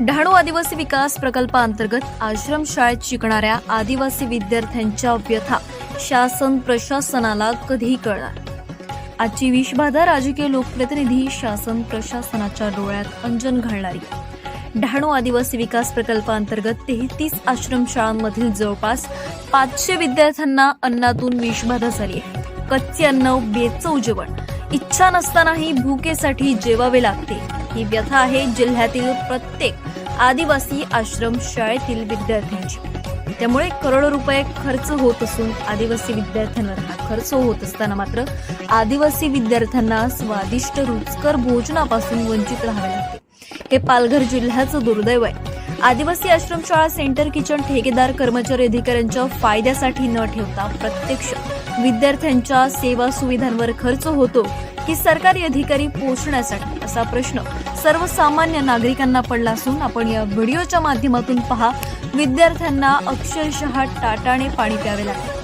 डहाणू आदिवासी विकास प्रकल्पाअंतर्गत आश्रमशाळेत शिकणाऱ्या आदिवासी विद्यार्थ्यांच्या व्यथा शासन प्रशासनाला कधी कळणार. आजची विषबाधा राजकीय लोकप्रतिनिधी शासन प्रशासनाच्या डोळ्यात अंजन घालणारी. डहाणू आदिवासी विकास प्रकल्पाअंतर्गत तेहतीस आश्रमशाळांमधील जवळपास पाचशे विद्यार्थ्यांना अन्नातून विषबाधा झाली आहे. कच्चे अन्न बेचव जेवण इच्छा नसतानाही भूकेसाठी जेवावे लागते. ही व्यथा आहे जिल्ह्यातील प्रत्येक आदिवासी आश्रम शाळेतील विद्यार्थ्यांची. त्यामुळे करोडो रुपये खर्च होत असून आदिवासी विद्यार्थ्यांवर हा खर्च होत असताना मात्र आदिवासी विद्यार्थ्यांना स्वादिष्ट रुचकर भोजनापासून वंचित राहावे लागते. हे पालघर जिल्ह्याचं दुर्दैव आहे. आदिवासी आश्रमशाळा सेंटर किचन ठेकेदार कर्मचारी अधिकाऱ्यांच्या फायद्यासाठी न ठेवता प्रत्यक्ष विद्यार्थ्यांच्या सेवा सुविधांवर खर्च होतो की सरकारी अधिकारी पोचण्यासाठी असा प्रश्न सर्वसामान्य नागरिकांना पडला असून आपण या व्हिडिओच्या माध्यमातून पहा विद्यार्थ्यांना अक्षरशः टाटाने पाणी प्यावे लागते.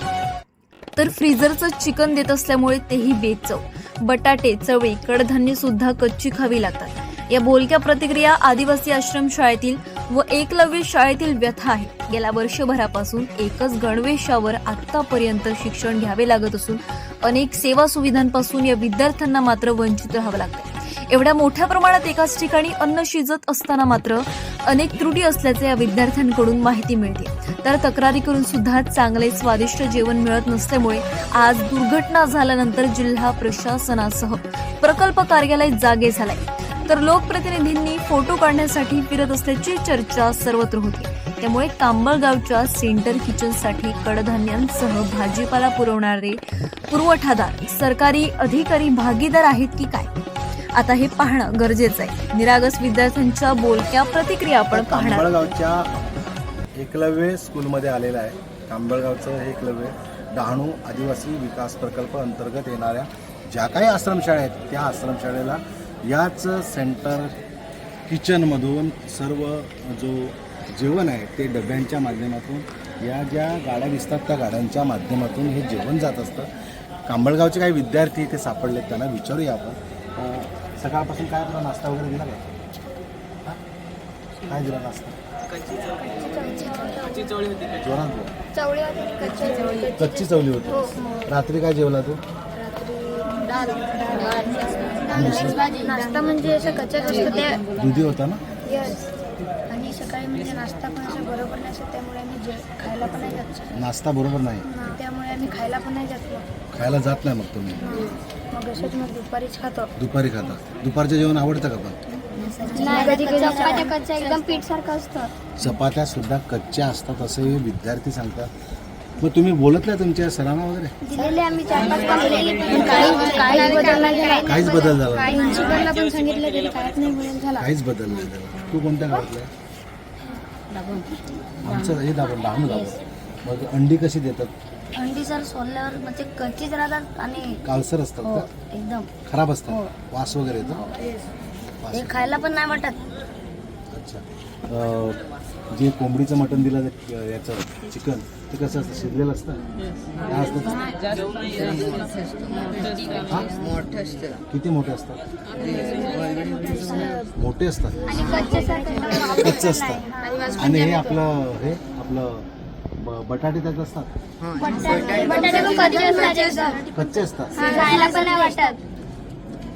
तर फ्रीजरचं चिकन देत असल्यामुळे तेही बेचव. बटाटे चवळी कडधान्य सुद्धा कच्ची खावी लागतात. या बोलक्या प्रतिक्रिया आदिवासी आश्रम शाळेतील व एकलव्य शाळेतील व्यथा आहे. गेल्या वर्षभरापासून एकच गणवेशावर आतापर्यंत शिक्षण घ्यावे लागत असून अनेक सेवा सुविधांपासून या विद्यार्थ्यांना मात्र वंचित राहावं लागतं एवढ्या मोठ्या प्रमाणात एकाच ठिकाणी अन्न शिजत असताना मात्र अनेक त्रुटी असल्याचे या विद्यार्थ्यांकडून माहिती मिळते. तर तक्रारी करून सुद्धा चांगले स्वादिष्ट जेवण मिळत नसल्यामुळे आज दुर्घटना झाल्यानंतर जिल्हा प्रशासनासह प्रकल्प कार्यालय जागे झालाय. तर लोकप्रतिनिधींनी फोटो काढण्यासाठी फिरत असल्याची चर्चा सर्वत्र होती. त्यामुळे कांबळगावच्या सेंटर किचनसाठी कडधान्यांसह भाजीपाला पुरवणारे पुरवठादार सरकारी अधिकारी भागीदार आहेत की काय? आता हे पाहणं गरजेचं आहे. निरागस विद्यार्थ्यांच्या बोलक्या प्रतिक्रिया आपण पाहणार. कांबळगावच्या एकलव्य स्कूलमध्ये आलेलं आहे. कांबळगावचं हे एकलव्य डहाणू आदिवासी विकास प्रकल्प अंतर्गत येणाऱ्या ज्या काही आश्रमशाळा आहेत त्या आश्रमशाळेला याच सेंटर किचनमधून सर्व जो जेवण आहे ते डब्यांच्या माध्यमातून या ज्या गाड्या दिसतात त्या गाड्यांच्या माध्यमातून हे जेवण जात असतं. कांबळगावचे काही विद्यार्थी इथे सापडलेत त्यांना विचारूया आपण. सकाळपासून काय आपला नाश्ता वगैरे दिला काय? हा? काय दिला नाश्ता? जोरात कच्ची चवली होती. रात्री काय जेवला तू? नाश्ता म्हणजे असं कच्चाच असतं ते दुधी होता ना? यस आणि सकाळी म्हणजे नाश्ता पण असं बरोबर नाही असत त्यामुळे आम्ही जे खायला पण नाही जात. नाश्ता बरोबर नाही. त्यामुळे आम्ही खायला पण नाही जात मग. खायला जात नाही मग तुम्ही? मग असंच मग दुपारीच खातो. दुपारी खाता. दुपारचं जेवण आवडतं का पण? कधी कधी चपात्या एकदम पीठ सारखं असतं. चपात्या सुद्धा कच्च्या असतात असे हे विद्यार्थी सांगतात. मग तुम्ही बोलत नाही तुमच्या सरांना वगैरे? दिलेले आम्ही चार पाच पाच दिलेले पण काही काही बदल नाही झाला. काहीच बदल झाला नाही. प्रिन्सिपलला पण सांगितलं तरी काहीच नाही बदल झाला. काहीच बदल नाही झाला. तू कोणत्या गावातला आहे? आमचं हे दाबण लहान दाबण मग अंडी कशी देतात? अंडी सर सोलल्यावर म्हणजे कच्चीच राहतात आणि काळसर असतात हो का एकदम. खराब हो. असतात वास वगैरे येतो? वास हे खायला पण नाही वाटत. अच्छा. जे कोंबडीचं मटण दिलं जातं, याचं चिकन ते कसं असतं? शिजलेलं असतं? काय असतं? हा? किती मोठे असतात? मोठे असतात. कच्चे असतात. आणि हे आपलं हे आपलं ब- बटाटे त्यात असतात? कच्चे असतात.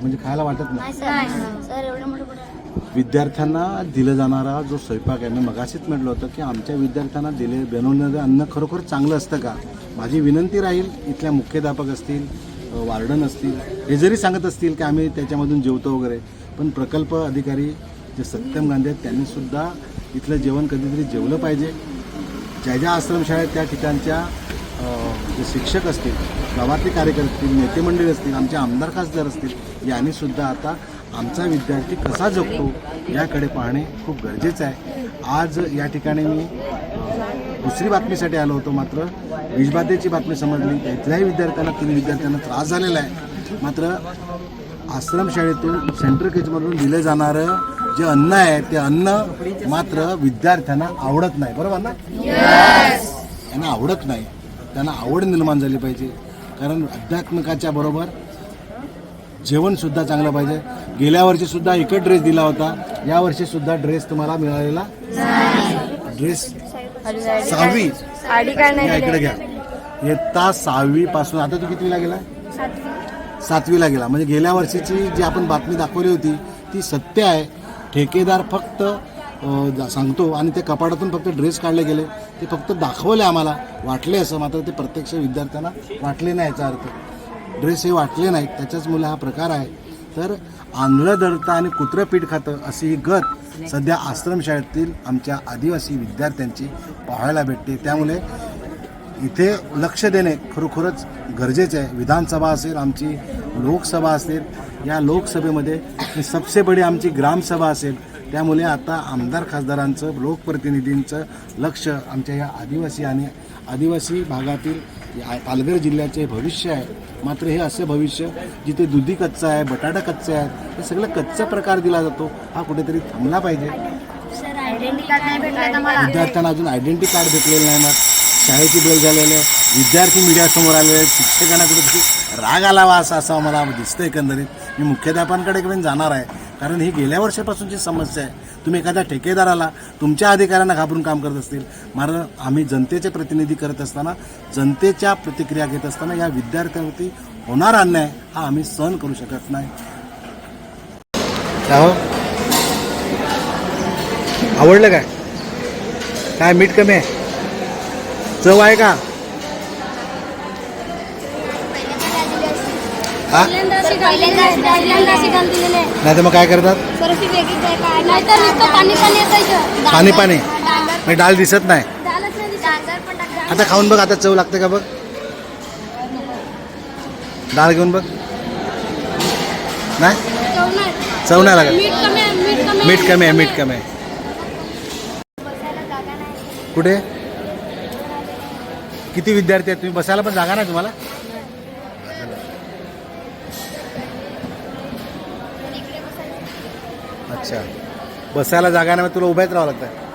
म्हणजे खायला वाटत नाही. सर एवढं मोठं बटाटे विद्यार्थ्यांना दिलं जाणारा जो स्वयंपाक आहे मी मगाशीच म्हटलं होतं की आमच्या विद्यार्थ्यांना दिले बनवणारं अन्न खरोखर चांगलं असतं का? माझी विनंती राहील इथल्या मुख्याध्यापक असतील वार्डन असतील हे जरी सांगत असतील की आम्ही त्याच्यामधून जेवतो वगैरे पण प्रकल्प अधिकारी जे सत्यम गांधी आहेत त्यांनी सुद्धा इथलं जेवण कधीतरी जेवलं पाहिजे. ज्या ज्या आश्रमशाळेत त्या ठिकाणच्या जे शिक्षक असतील गावातले कार्यकर्ते असतील नेते मंडळी असतील आमचे आमदार खासदार असतील यांनी सुद्धा आता आमचा विद्यार्थी कसा जगतो याकडे पाहणे खूप गरजेचं आहे. आज या ठिकाणी मी दुसरी बातमीसाठी आलो होतो मात्र विषबाधेची बातमी समजली तर इथल्याही विद्यार्थ्यांना तीन विद्यार्थ्यांना त्रास झालेला आहे. मात्र आश्रमशाळेतून सेंट्रल केजमधून दिलं जाणारं जे अन्न आहे ते अन्न मात्र विद्यार्थ्यांना आवडत नाही. बरोबर ना? त्यांना आवडत नाही. त्यांना आवड निर्माण झाली पाहिजे. कारण अध्यात्मिकाच्या बरोबर जेवणसुद्धा चांगलं पाहिजे. गेल्या वर्षी सुद्धा एकच ड्रेस दिला होता. या वर्षी सुद्धा ड्रेस तुम्हाला मिळालेला ड्रेस सहावी. इकडे घ्या. इयत्ता सहावी पासून आता तू कितवीला गेला? सातवीला गेला. म्हणजे गेल्या वर्षीची जी आपण बातमी दाखवली होती ती सत्य आहे. ठेकेदार फक्त सांगतो. आणि ते कपाटातून फक्त ड्रेस काढले गेले. ते फक्त दाखवले आम्हाला. वाटले असं मात्र ते प्रत्यक्ष विद्यार्थ्यांना वाटले नाही याचा अर्थ. ड्रेस हे वाटले नाहीत. त्याच्याचमुळे हा प्रकार आहे. तर आंधळं दळतं आणि कुत्रं पीठ खातं अशी ही गत सध्या आश्रमशाळेतील आमच्या आदिवासी विद्यार्थ्यांची पाहायला भेटते. त्यामुळे इथे लक्ष देणे खरोखरच गरजेचे आहे. विधानसभा असेल आमची लोकसभा असेल या लोकसभेमध्ये सबसे बडी आमची ग्रामसभा असेल. त्यामुळे आता आमदार खासदारांचं लोकप्रतिनिधींचं लक्ष आमच्या या आदिवासी आणि आदिवासी भागातील या पालघर जिल्ह्याचे भविष्य आहे. मात्र हे असं भविष्य जिथे दुधी कच्चा आहे बटाटा कच्चे आहेत हे सगळं कच्चा प्रकार दिला जातो हा कुठेतरी थांबला पाहिजे. विद्यार्थ्यांना अजून आयडेंटिटी कार्ड भेटलेलं नाही मग शाळेची बेल झालेलं आहे विद्यार्थी मीडियासमोर आलेले आहेत शिक्षकांना कुठेतरी राग आलावा असं असं मला दिसतं एकंदरीत. मी मुख्याध्यापकांकडे जाणार आहे. कारण ही गेल्या वर्षापासूनची समस्या आहे तुम्ही एखाद्या ठेकेदाराला तुमच्या अधिकाऱ्यांना घाबरून काम करत असतील. मात्र आम्ही जनतेचे प्रतिनिधी करत असताना जनतेच्या प्रतिक्रिया घेत असताना या विद्यार्थ्यांवरती होणार अन्याय हा आम्ही सहन करू शकत नाही. हो आवडलं काय? काय मीठ कमी आहे? चव आहे का? हा? नाही तर मग काय करतात? पाणी पाणी असायचं पाणी पाणी. मग डाळ दिसत नाही. आता खाऊन बघ आता चव लागते का बघ? डाळ घेऊन बघ. नाही. चव नाही लागत. मीठ कमी आहे मीठ कमी आहे, मीठ कमी आहे मीठ कमी आहे. बसायला जागा नाही. कुठे? किती विद्यार्थी आहेत? तुम्ही बसायला पण जागा नाही तुम्हाला? अच्छा. बसायला जागा नाही मग तुला उभ्याच राहावं लागतं.